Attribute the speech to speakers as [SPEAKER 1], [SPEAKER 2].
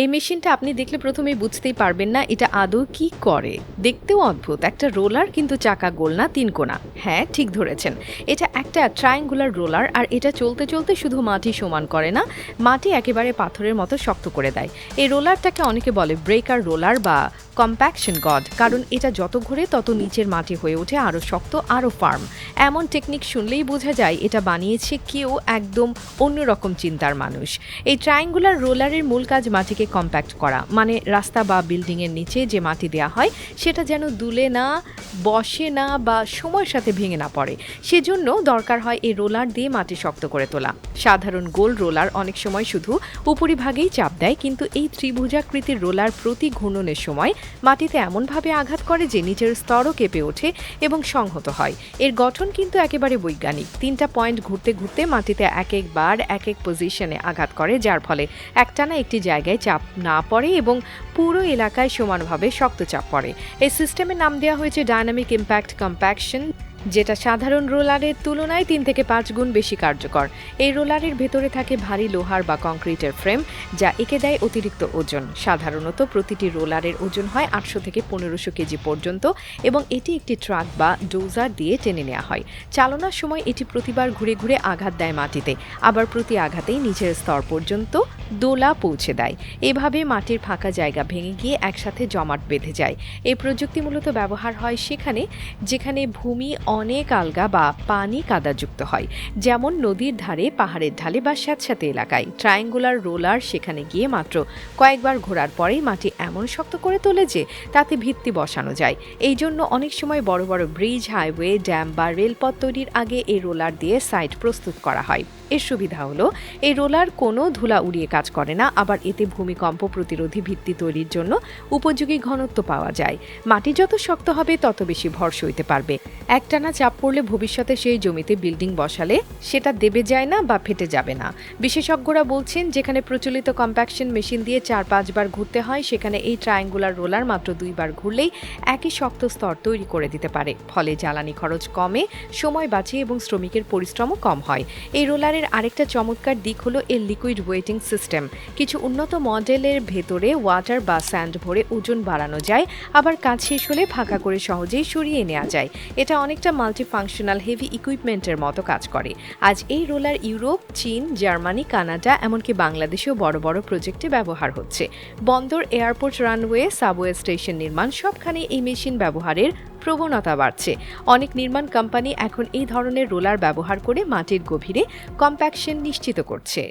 [SPEAKER 1] এই মেশিনটা আপনি দেখলে প্রথমেই বুঝতেই পারবেন না এটা আদৌ কি করে। দেখতেও অদ্ভুত, একটা রোলার কিন্তু চাকা গোল না, তিন কোনা। হ্যাঁ ঠিক ধরেছেন। এটা একটা ট্রায়াঙ্গুলার রোলার আর এটা চলতে চলতে শুধু মাটি সমান করে না, মাটি একেবারে পাথরের মতো শক্ত করে দেয়। এই রোলারটাকে অনেকে বলে ব্রেকার রোলার বা কম্প্যাকশন গড কারণ এটা যত ঘুরে তত নিচের মাটি হয়ে ওঠে আরও শক্ত আরও ফার্ম এমন টেকনিক শুনলেই বোঝা যায় এটা বানিয়েছে কেউ একদম অন্যরকম চিন্তার মানুষ। এই ট্রায়াঙ্গুলার রোলারের মূল কাজ মাটিকে কম্প্যাক্ট করা মানে রাস্তা বা বিল্ডিংয়ের নিচে যে মাটি দেওয়া হয়, সেটা যেন দুলে না, বসে না বা সময়ের সাথে ভেঙে না পড়ে। সেজন্য দরকার হয় এই রোলার দিয়ে মাটি শক্ত করে তোলা। সাধারণ গোল রোলার অনেক সময় শুধু উপরিভাগেই চাপ দেয়, কিন্তু এই ত্রিভুজাকৃতির রোলার প্রতি ঘূর্ণনের সময় মাটিতে এমনভাবে আঘাত করে যে নিচের স্তরও কেঁপে ওঠে এবং সংহত হয়। এর গঠন কিন্তু একেবারে বৈজ্ঞানিক। তিনটা পয়েন্ট ঘুরতে ঘুরতে মাটিতে এক একবার এক এক পজিশনে আঘাত করে, যার ফলে একটানা একটি জায়গায় চাপ না পড়ে এবং পুরো এলাকায় সমানভাবে শক্ত চাপ পড়ে। এই সিস্টেমের নাম দেওয়া হয়েছে ডায়নামিক ইম্প্যাক্ট কম্প্যাকশন যেটা সাধারণ রোলারের তুলনায় তিন থেকে পাঁচ গুণ বেশি কার্যকর। এই রোলারের ভেতরে থাকে ভারী লোহার বা কংক্রিটের ফ্রেম, যা একে দেয় অতিরিক্ত ওজন। সাধারণত প্রতিটি রোলারের ওজন হয় আটশো থেকে পনেরোশো কেজি পর্যন্ত এবং এটি একটি ট্রাক বা ডোজার দিয়ে টেনে নেওয়া হয়। চালনার সময় এটি প্রতিবার ঘুরে ঘুরে আঘাত দেয় মাটিতে, আবার প্রতি আঘাতেই নিচের স্তর পর্যন্ত দোলা পৌঁছে দেয়। এভাবে মাটির ফাঁকা জায়গা ভেঙে গিয়ে একসাথে জমাট বেঁধে যায়। এই প্রযুক্তি মূলত ব্যবহার হয় সেখানে, যেখানে ভূমি অনেক আলগা বা পানি কাদাযুক্ত হয়। যেমন নদীর ধারে, পাহাড়ের ঢালে বা স্যাঁতস্যাঁতে এলাকায়। ট্রায়াঙ্গুলার রোলার সেখানে গিয়ে মাত্র কয়েকবার ঘোরার পরেই মাটি এমন শক্ত করে তোলে যে তাতে ভিত্তি বসানো যায়। এই জন্য অনেক সময় বড় বড় ব্রিজ, হাইওয়ে, ড্যাম বা রেলপথ তৈরির আগে এই রোলার দিয়ে সাইট প্রস্তুত করা হয়। এর সুবিধা হলো, এই রোলার কোনো ধুলা উড়িয়ে কাজ করে না, আবার এতে ভূমিকম্প প্রতিরোধী ভিত্তি তৈরির জন্য উপযোগী ঘনত্ব পাওয়া যায়। মাটি যত শক্ত হবে, তত বেশি ভর সইতে পারবে। একটানা চাপ পড়লে ভবিষ্যতে সেই জমিতে বিল্ডিং বসালে সেটা দেবে যায় না বা ফেটে যাবে না। বিশেষজ্ঞরা বলছেন যেখানে প্রচলিত কম্প্যাকশন মেশিন দিয়ে চার পাঁচবার ঘুরতে হয়, সেখানে এই ট্রায়াঙ্গুলার রোলার মাত্র দুইবার ঘুরলেই একই শক্ত স্তর তৈরি করে দিতে পারে। ফলে জ্বালানি খরচ কমে, সময় বাঁচে এবং শ্রমিকের পরিশ্রমও কম হয়। এই রোলারের আরেকটা চমৎকার দিক হলো এর লিকুইড ওয়েটিং সিস্টেম কিছু উন্নত মডেলের ভেতরে ওয়াটার বা স্যান্ড ভরে ওজন বাড়ানো যায়, আবার কাজ শেষ হলে ফাঁকা করে সহজেই সরিয়ে নেওয়া যায়। এটা অনেকটা মাল্টি ফাংশনাল হেভি ইকুইপমেন্টের মতো কাজ করে। আজ এই রোলার ইউরোপ, চীন, জার্মানি, কানাডা, এমনকি বাংলাদেশেও বড় বড় প্রজেক্টে ব্যবহার হচ্ছে। বন্দর, এয়ারপোর্ট, রানওয়ে, সাবওয়ে স্টেশন নির্মাণ সবখানে এই মেশিন ব্যবহারের প্রবণতা বাড়ছে। অনেক নির্মাণ কোম্পানি এখন এই ধরনের রোলার ব্যবহার করে মাটির গভীরে কম্প্যাকশন নিশ্চিত করছে।